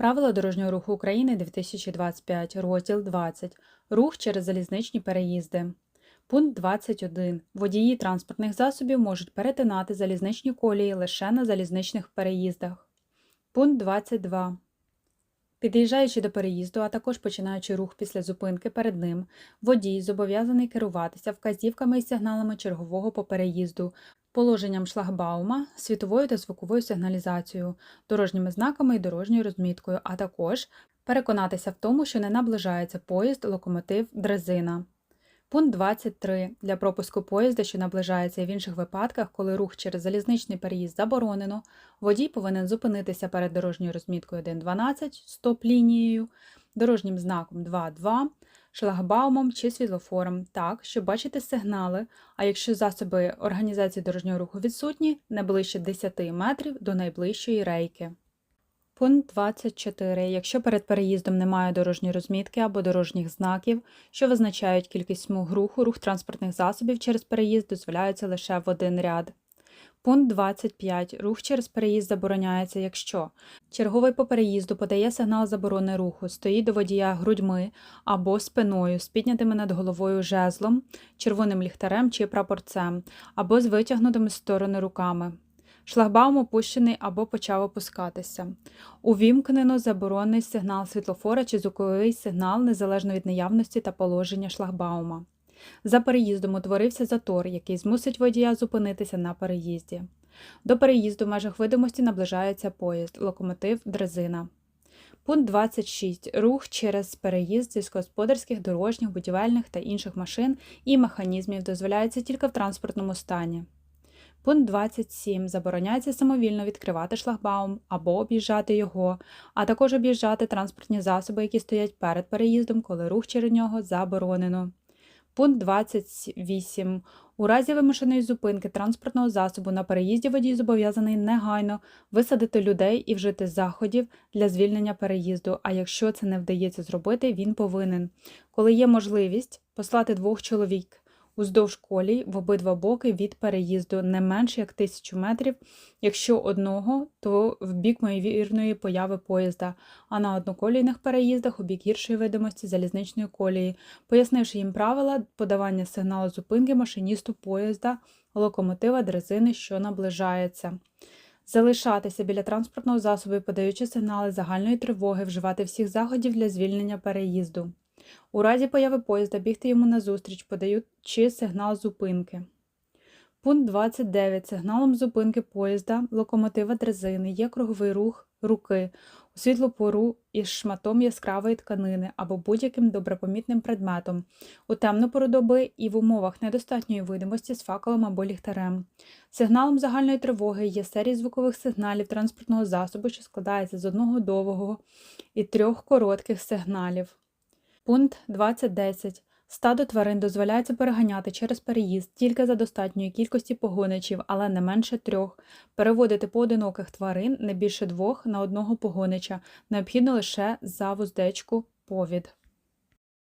Правила дорожнього руху України 2025, розділ 20. Рух через залізничні переїзди. Пункт 21. Водії транспортних засобів можуть перетинати залізничні колії лише на залізничних переїздах. Пункт 22. Під'їжджаючи до переїзду, а також починаючи рух після зупинки перед ним, водій зобов'язаний керуватися вказівками і сигналами чергового по переїзду, положенням шлагбаума, світовою та звуковою сигналізацією, дорожніми знаками і дорожньою розміткою, а також переконатися в тому, що не наближається поїзд, локомотив, дрезина. Пункт 23. Для пропуску поїзда, що наближається і в інших випадках, коли рух через залізничний переїзд заборонено, водій повинен зупинитися перед дорожньою розміткою 1.12, стоп-лінією, дорожнім знаком 2.2, шлагбаумом чи світлофором, так, щоб бачити сигнали, а якщо засоби організації дорожнього руху відсутні, не ближче 10 метрів до найближчої рейки. Пункт 24. Якщо перед переїздом немає дорожньої розмітки або дорожніх знаків, що визначають кількість смуг руху, рух транспортних засобів через переїзд дозволяється лише в один ряд. Пункт 25. Рух через переїзд забороняється, якщо черговий по переїзду подає сигнал заборони руху, стоїть до водія грудьми або спиною з піднятими над головою жезлом, червоним ліхтарем чи прапорцем, або з витягнутими сторони руками. Шлагбаум опущений або почав опускатися. Увімкнено заборонений сигнал світлофора чи звуковий сигнал незалежно від наявності та положення шлагбаума. За переїздом утворився затор, який змусить водія зупинитися на переїзді. До переїзду в межах видимості наближається поїзд, локомотив, дрезина. Пункт 26. Рух через переїзд сільськогосподарських, дорожніх, будівельних та інших машин і механізмів дозволяється тільки в транспортному стані. Пункт 27. Забороняється самовільно відкривати шлагбаум або об'їжджати його, а також об'їжджати транспортні засоби, які стоять перед переїздом, коли рух через нього заборонено. Пункт 28. У разі вимушеної зупинки транспортного засобу на переїзді водій зобов'язаний негайно висадити людей і вжити заходів для звільнення переїзду. А якщо це не вдається зробити, він повинен, коли є можливість, послати двох чоловік уздовж колій в обидва боки від переїзду не менше як тисячу метрів, якщо одного, то в бік ймовірної появи поїзда, а на одноколійних переїздах у бік гіршої видимості залізничної колії, пояснивши їм правила подавання сигналу зупинки машиністу поїзда, локомотива, дрезини, що наближається. Залишатися біля транспортного засобу, подаючи сигнали загальної тривоги, вживати всіх заходів для звільнення переїзду. У разі появи поїзда бігти йому назустріч, подаючи сигнал зупинки. Пункт 29. Сигналом зупинки поїзда, локомотива дрезини є круговий рух руки у світлу пору із шматом яскравої тканини або будь-яким добропомітним предметом, у темну пору доби і в умовах недостатньої видимості з факелом або ліхтарем. Сигналом загальної тривоги є серія звукових сигналів транспортного засобу, що складається з одного довгого і трьох коротких сигналів. Пункт 20.10. Стадо тварин дозволяється переганяти через переїзд тільки за достатньої кількості погоничів, але не менше трьох. Переводити поодиноких тварин не більше двох на одного погонича. Необхідно лише за вуздечку повід.